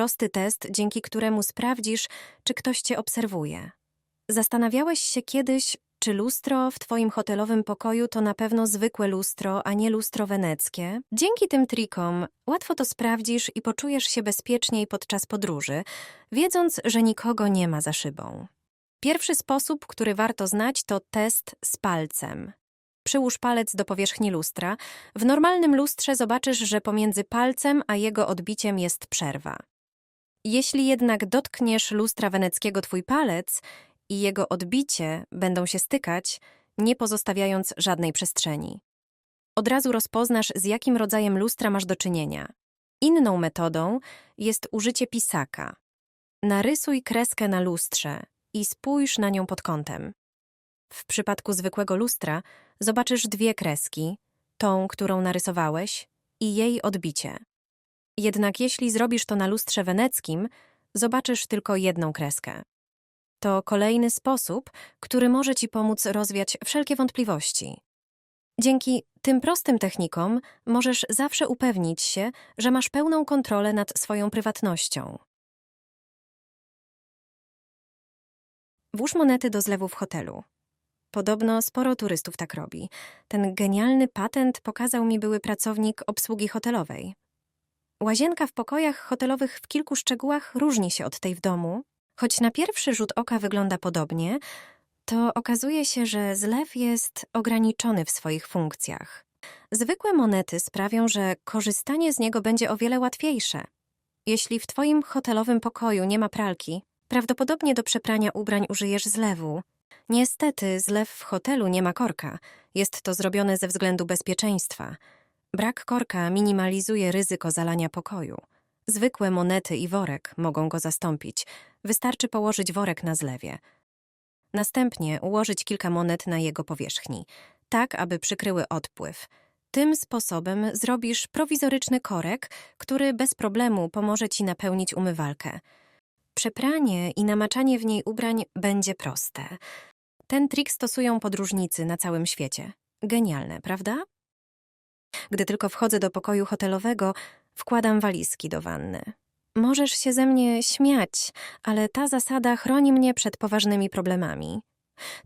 prosty test, dzięki któremu sprawdzisz, czy ktoś cię obserwuje. Zastanawiałeś się kiedyś, czy lustro w twoim hotelowym pokoju to na pewno zwykłe lustro, a nie lustro weneckie? Dzięki tym trikom łatwo to sprawdzisz i poczujesz się bezpieczniej podczas podróży, wiedząc, że nikogo nie ma za szybą. Pierwszy sposób, który warto znać, to test z palcem. Przyłóż palec do powierzchni lustra. W normalnym lustrze zobaczysz, że pomiędzy palcem a jego odbiciem jest przerwa. Jeśli jednak dotkniesz lustra weneckiego twój palec i jego odbicie będą się stykać, nie pozostawiając żadnej przestrzeni. Od razu rozpoznasz, z jakim rodzajem lustra masz do czynienia. Inną metodą jest użycie pisaka. Narysuj kreskę na lustrze i spójrz na nią pod kątem. W przypadku zwykłego lustra zobaczysz dwie kreski, tą, którą narysowałeś, i jej odbicie. Jednak jeśli zrobisz to na lustrze weneckim, zobaczysz tylko jedną kreskę. To kolejny sposób, który może Ci pomóc rozwiać wszelkie wątpliwości. Dzięki tym prostym technikom możesz zawsze upewnić się, że masz pełną kontrolę nad swoją prywatnością. Włóż monety do zlewu w hotelu. Podobno sporo turystów tak robi. Ten genialny patent pokazał mi były pracownik obsługi hotelowej. Łazienka w pokojach hotelowych w kilku szczegółach różni się od tej w domu. Choć na pierwszy rzut oka wygląda podobnie, to okazuje się, że zlew jest ograniczony w swoich funkcjach. Zwykłe monety sprawią, że korzystanie z niego będzie o wiele łatwiejsze. Jeśli w Twoim hotelowym pokoju nie ma pralki, prawdopodobnie do przeprania ubrań użyjesz zlewu. Niestety, zlew w hotelu nie ma korka. Jest to zrobione ze względu bezpieczeństwa. Brak korka minimalizuje ryzyko zalania pokoju. Zwykłe monety i worek mogą go zastąpić. Wystarczy położyć worek na zlewie. Następnie ułożyć kilka monet na jego powierzchni, tak aby przykryły odpływ. Tym sposobem zrobisz prowizoryczny korek, który bez problemu pomoże ci napełnić umywalkę. Przepranie i namaczanie w niej ubrań będzie proste. Ten trik stosują podróżnicy na całym świecie. Genialne, prawda? Gdy tylko wchodzę do pokoju hotelowego, wkładam walizki do wanny. Możesz się ze mnie śmiać, ale ta zasada chroni mnie przed poważnymi problemami.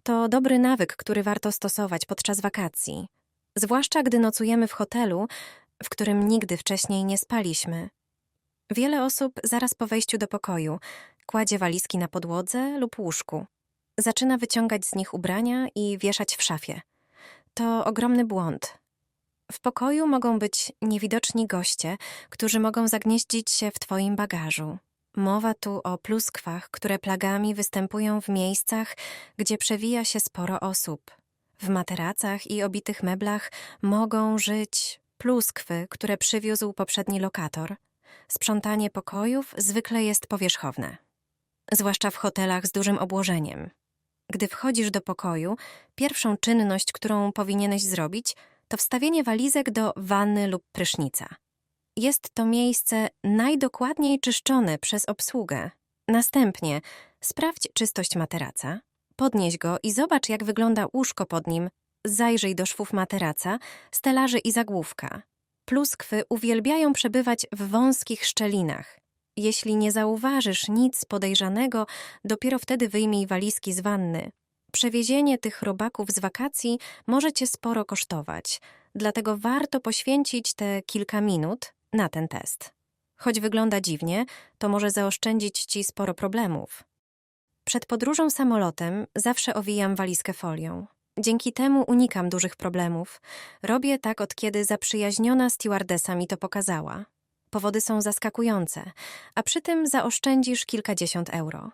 To dobry nawyk, który warto stosować podczas wakacji. Zwłaszcza gdy nocujemy w hotelu, w którym nigdy wcześniej nie spaliśmy. Wiele osób zaraz po wejściu do pokoju kładzie walizki na podłodze lub łóżku. Zaczyna wyciągać z nich ubrania i wieszać w szafie. To ogromny błąd. W pokoju mogą być niewidoczni goście, którzy mogą zagnieździć się w Twoim bagażu. Mowa tu o pluskwach, które plagami występują w miejscach, gdzie przewija się sporo osób. W materacach i obitych meblach mogą żyć pluskwy, które przywiózł poprzedni lokator. Sprzątanie pokojów zwykle jest powierzchowne, zwłaszcza w hotelach z dużym obłożeniem. Gdy wchodzisz do pokoju, pierwszą czynność, którą powinieneś zrobić, to wstawienie walizek do wanny lub prysznica. Jest to miejsce najdokładniej czyszczone przez obsługę. Następnie sprawdź czystość materaca, podnieś go i zobacz, jak wygląda łóżko pod nim. Zajrzyj do szwów materaca, stelaży i zagłówka. Pluskwy uwielbiają przebywać w wąskich szczelinach. Jeśli nie zauważysz nic podejrzanego, dopiero wtedy wyjmij walizki z wanny. Przewiezienie tych robaków z wakacji może cię sporo kosztować, dlatego warto poświęcić te kilka minut na ten test. Choć wygląda dziwnie, to może zaoszczędzić ci sporo problemów. Przed podróżą samolotem zawsze owijam walizkę folią. Dzięki temu unikam dużych problemów. Robię tak od kiedy zaprzyjaźniona stewardesa mi to pokazała. Powody są zaskakujące, a przy tym zaoszczędzisz kilkadziesiąt euro.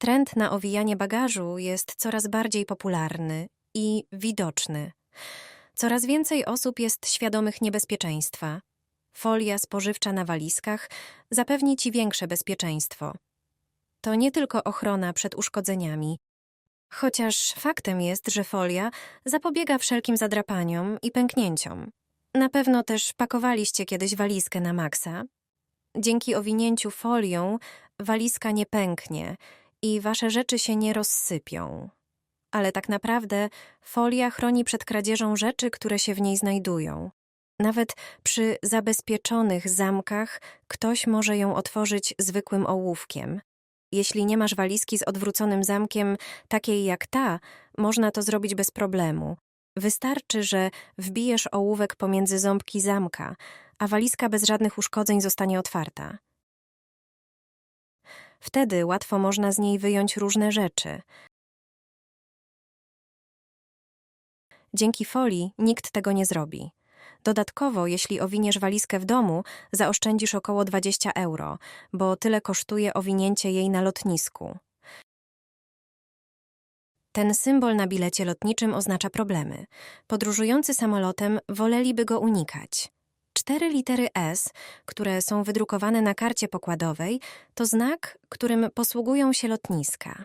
Trend na owijanie bagażu jest coraz bardziej popularny i widoczny. Coraz więcej osób jest świadomych niebezpieczeństwa. Folia spożywcza na walizkach zapewni ci większe bezpieczeństwo. To nie tylko ochrona przed uszkodzeniami, chociaż faktem jest, że folia zapobiega wszelkim zadrapaniom i pęknięciom. Na pewno też pakowaliście kiedyś walizkę na maksa. Dzięki owinięciu folią walizka nie pęknie i wasze rzeczy się nie rozsypią. Ale tak naprawdę folia chroni przed kradzieżą rzeczy, które się w niej znajdują. Nawet przy zabezpieczonych zamkach ktoś może ją otworzyć zwykłym ołówkiem. Jeśli nie masz walizki z odwróconym zamkiem, takiej jak ta, można to zrobić bez problemu. Wystarczy, że wbijesz ołówek pomiędzy ząbki zamka, a walizka bez żadnych uszkodzeń zostanie otwarta. Wtedy łatwo można z niej wyjąć różne rzeczy. Dzięki folii nikt tego nie zrobi. Dodatkowo, jeśli owiniesz walizkę w domu, zaoszczędzisz około 20 euro, bo tyle kosztuje owinięcie jej na lotnisku. Ten symbol na bilecie lotniczym oznacza problemy. Podróżujący samolotem woleliby go unikać. Cztery litery S, które są wydrukowane na karcie pokładowej, to znak, którym posługują się lotniska.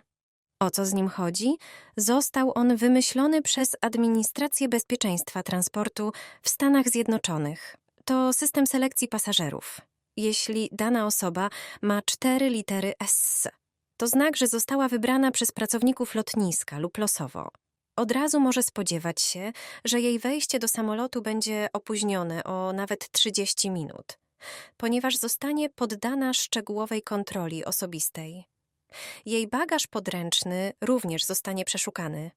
O co z nim chodzi? Został on wymyślony przez Administrację Bezpieczeństwa Transportu w Stanach Zjednoczonych. To system selekcji pasażerów. Jeśli dana osoba ma cztery litery S, to znak, że została wybrana przez pracowników lotniska lub losowo. Od razu może spodziewać się, że jej wejście do samolotu będzie opóźnione o nawet 30 minut, ponieważ zostanie poddana szczegółowej kontroli osobistej. Jej bagaż podręczny również zostanie przeszukany.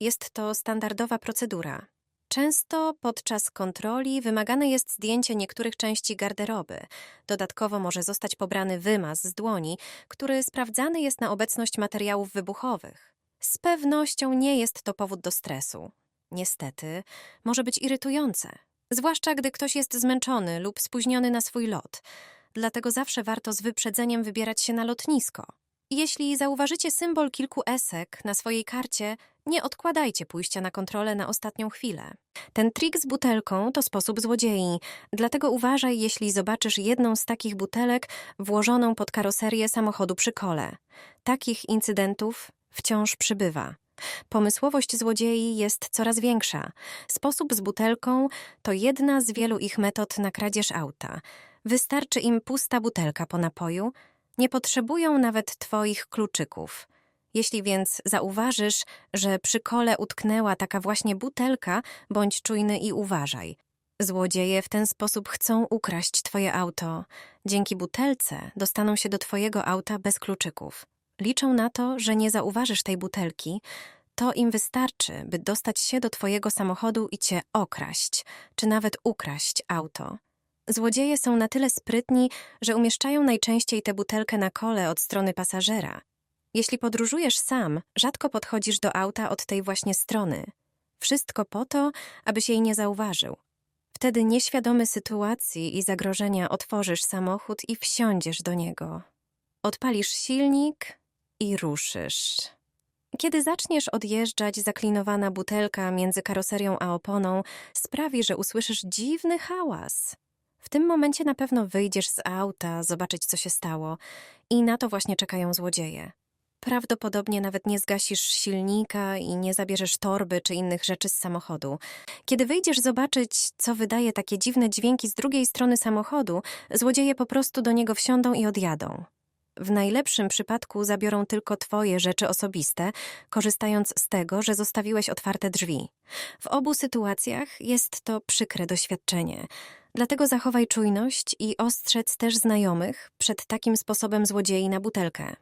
Jest to standardowa procedura. Często podczas kontroli wymagane jest zdjęcie niektórych części garderoby. Dodatkowo może zostać pobrany wymaz z dłoni, który sprawdzany jest na obecność materiałów wybuchowych. Z pewnością nie jest to powód do stresu. Niestety, może być irytujące, zwłaszcza gdy ktoś jest zmęczony lub spóźniony na swój lot. Dlatego zawsze warto z wyprzedzeniem wybierać się na lotnisko. Jeśli zauważycie symbol kilku esek na swojej karcie, nie odkładajcie pójścia na kontrolę na ostatnią chwilę. Ten trik z butelką to sposób złodziei, dlatego uważaj, jeśli zobaczysz jedną z takich butelek włożoną pod karoserię samochodu przy kole. Takich incydentów wciąż przybywa. Pomysłowość złodziei jest coraz większa. Sposób z butelką to jedna z wielu ich metod na kradzież auta. Wystarczy im pusta butelka po napoju, nie potrzebują nawet Twoich kluczyków. Jeśli więc zauważysz, że przy kole utknęła taka właśnie butelka, bądź czujny i uważaj. Złodzieje w ten sposób chcą ukraść Twoje auto. Dzięki butelce dostaną się do Twojego auta bez kluczyków. Liczą na to, że nie zauważysz tej butelki. To im wystarczy, by dostać się do Twojego samochodu i Cię okraść, czy nawet ukraść auto. Złodzieje są na tyle sprytni, że umieszczają najczęściej tę butelkę na kole od strony pasażera. Jeśli podróżujesz sam, rzadko podchodzisz do auta od tej właśnie strony. Wszystko po to, abyś jej nie zauważył. Wtedy nieświadomy sytuacji i zagrożenia otworzysz samochód i wsiądziesz do niego. Odpalisz silnik i ruszysz. Kiedy zaczniesz odjeżdżać, zaklinowana butelka między karoserią a oponą sprawi, że usłyszysz dziwny hałas. W tym momencie na pewno wyjdziesz z auta, zobaczyć co się stało i na to właśnie czekają złodzieje. Prawdopodobnie nawet nie zgasisz silnika i nie zabierzesz torby czy innych rzeczy z samochodu. Kiedy wyjdziesz zobaczyć, co wydaje takie dziwne dźwięki z drugiej strony samochodu, złodzieje po prostu do niego wsiądą i odjadą. W najlepszym przypadku zabiorą tylko twoje rzeczy osobiste, korzystając z tego, że zostawiłeś otwarte drzwi. W obu sytuacjach jest to przykre doświadczenie. Dlatego zachowaj czujność i ostrzec też znajomych przed takim sposobem złodziei na butelkę.